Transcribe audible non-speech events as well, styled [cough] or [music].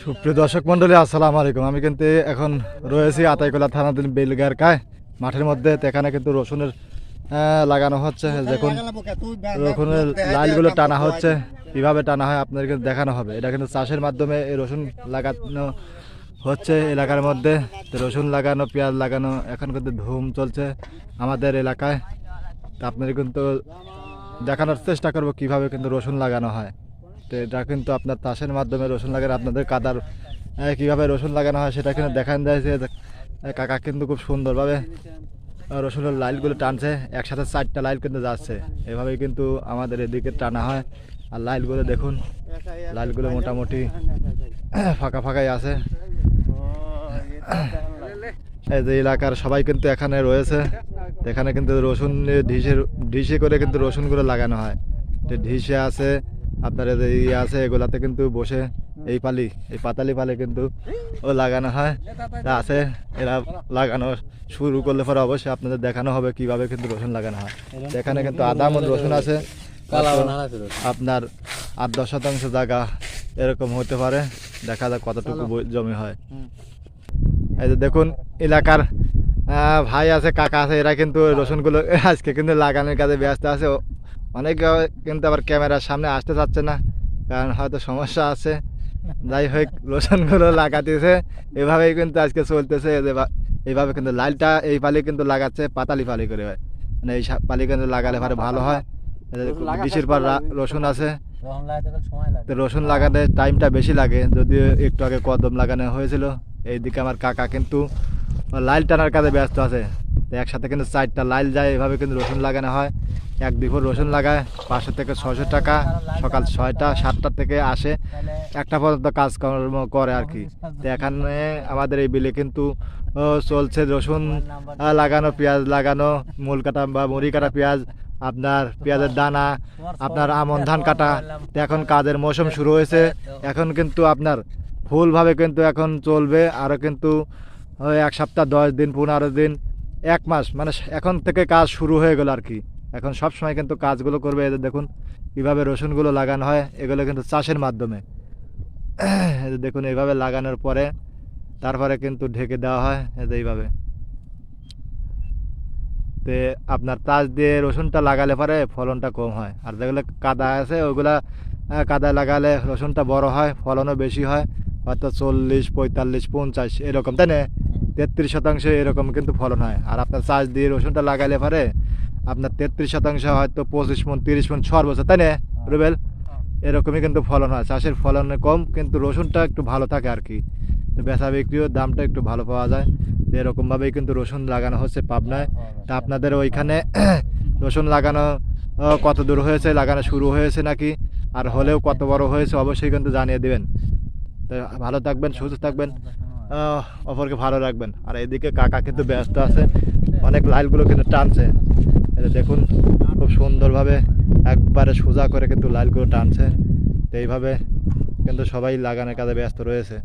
সুপ্রিয় দর্শক মন্ডলী আসসালামু আলাইকুম। আমি কিন্তু এখন রয়েছি আতাইকলা থানাধীন বেলগার কায় মাঠের মধ্যে এখানে কিন্তু রসুনের লাগানো হচ্ছে। দেখুন, রসুনের লাইলগুলো টানা হচ্ছে। কীভাবে টানা হয় আপনাদেরকে দেখানো হবে। এটা কিন্তু চাষের মাধ্যমে এই রসুন লাগানো হচ্ছে এলাকার মধ্যে। রসুন লাগানো, পেঁয়াজ লাগানো, এখন কিন্তু ধুম চলছে আমাদের এলাকায়। তো আপনাদের কিন্তু দেখানোর চেষ্টা করব কীভাবে কিন্তু রসুন লাগানো হয়। এটা কিন্তু আপনার তাসের মাধ্যমে রসুন লাগানো আপনাদের কাদার কীভাবে রসুন লাগানো হয় সেটা কিন্তু দেখান যায় যে কাকা কিন্তু খুব সুন্দরভাবে রসুনের লাইলগুলো টানছে, একসাথে চারটা লাইল কিন্তু যাচ্ছে। এভাবেই কিন্তু আমাদের এদিকে টানা হয়। আর লাইলগুলো দেখুন, লাইলগুলো মোটামুটি [coughs] ফাঁকা ফাঁকাই আছে। [coughs] এই যে এলাকার সবাই কিন্তু এখানে রয়েছে। এখানে কিন্তু রসুন ঢিসে ঢিসে করে কিন্তু রসুনগুলো লাগানো হয়। ঢিসে আছে আপনার যে ইয়ে আছে এগুলাতে কিন্তু বসে এই পালি এই পাতালি পালে কিন্তু ও লাগানো হয়। আছে এরা লাগানো শুরু করলে পরে অবশ্যই আপনাদের দেখানো হবে কীভাবে কিন্তু রসুন লাগানো হয়। এখানে কিন্তু আধা মন রসুন আছে। আপনার আট দশ শতাংশ জায়গা এরকম হতে পারে। দেখা যাক কতটুকু জমি হয়। এই যে দেখুন এলাকার ভাই আছে কাকা আছে এরা কিন্তু রসুনগুলো আজকে কিন্তু লাগানোর কাজে ব্যস্ত আছে। অনেক কিন্তু আবার ক্যামেরার সামনে আসতে চাচ্ছে না কারণ হয়তো সমস্যা আছে। যাই হোক রসুনগুলো লাগাতেছে। এভাবেই কিন্তু আজকে চলতেছে। এইভাবে কিন্তু লালটা এই পালি কিন্তু লাগাচ্ছে পাতালি পালি করে। হয় মানে এই পালি কিন্তু লাগালে পরে ভালো হয়। এই যে বিশের পর রসুন আছে। তো রসুন লাগাতে টাইমটা বেশি লাগে। যদিও একটু আগে কদম লাগানো হয়েছিল। এইদিকে আমার কাকা কিন্তু লাইল টানার কাজে ব্যস্ত আছে। একসাথে কিন্তু চারটা লাইল যায়। এভাবে কিন্তু রসুন লাগানো হয়। এক বিঘর রসুন লাগায়, পাঁচশো থেকে ছশো টাকা, সকাল ছয়টা, সাতটা থেকে আসে। একটা পর্যন্ত কাজকর্ম করে আর কি। তো এখানে আমাদের এই বিলে কিন্তু চলছে রসুন লাগানো, পেঁয়াজ লাগানো, মূল কাটা বা মুড়ি কাটা পেঁয়াজ, আপনার পেঁয়াজের দানা, আপনার আমন ধান কাটা। এখন কাজের মৌসুম শুরু হয়েছে। এখন কিন্তু আপনার ফুলভাবে কিন্তু এখন চলবে। আরও কিন্তু এক সপ্তাহ, দশ দিন, পনেরো দিন, এক মাস মানে এখন থেকে কাজ শুরু হয়ে গেল আর কি। এখন সব সময় কিন্তু কাজগুলো করবে এদের দেখুন, কীভাবে রসুনগুলো লাগানো হয়, এগুলো কিন্তু চাষের মাধ্যমে। দেখুন, এইভাবে লাগানোর পরে তারপরে কিন্তু ঢেকে দেওয়া হয় যে এইভাবে। তে আপনার তাজ দিয়ে রসুনটা লাগালে পরে ফলনটা কম হয়। আর যেগুলো কাদা আছে, ওগুলা কাদায় লাগালে রসুনটা বড় হয়, ফলনও বেশি হয়, হয়তো চল্লিশ, পঁয়তাল্লিশ, পঞ্চাশ, এরকম, তাই না? তেত্রিশ শতাংশ এরকম কিন্তু ফলন হয়। আর আপনার চাষ দিয়ে রসুনটা লাগালে পরে আপনার তেত্রিশ শতাংশ হয়তো পঁচিশ মন তিরিশ মন বছর তাই না রুবেল? এরকমই কিন্তু ফলন হয় চাষের ফলন কম কিন্তু রসুনটা একটু ভালো থাকে আর কি। তো বেচা বিক্রিও দামটা একটু ভালো পাওয়া যায় তো এরকমভাবেই কিন্তু রসুন লাগানো হচ্ছে পাবনায়। তা আপনাদের ওইখানে [clears throat] রসুন লাগানো কত দূর হয়েছে? লাগানো শুরু হয়েছে নাকি? আর হলেও কত বড় হয়েছে অবশ্যই কিন্তু জানিয়ে দেবেন। তো ভালো থাকবেন সুস্থ থাকবেন। অপরকে ভালো রাখবেন। আর এদিকে কাকা কিন্তু ব্যস্ত আছে অনেক লাইলগুলো কিন্তু টানছে। এটা দেখুন, খুব সুন্দরভাবে একবারে সোজা করে কিন্তু লাইলগুলো টানছে। তো এইভাবে কিন্তু সবাই লাগানোর কাজে ব্যস্ত রয়েছে।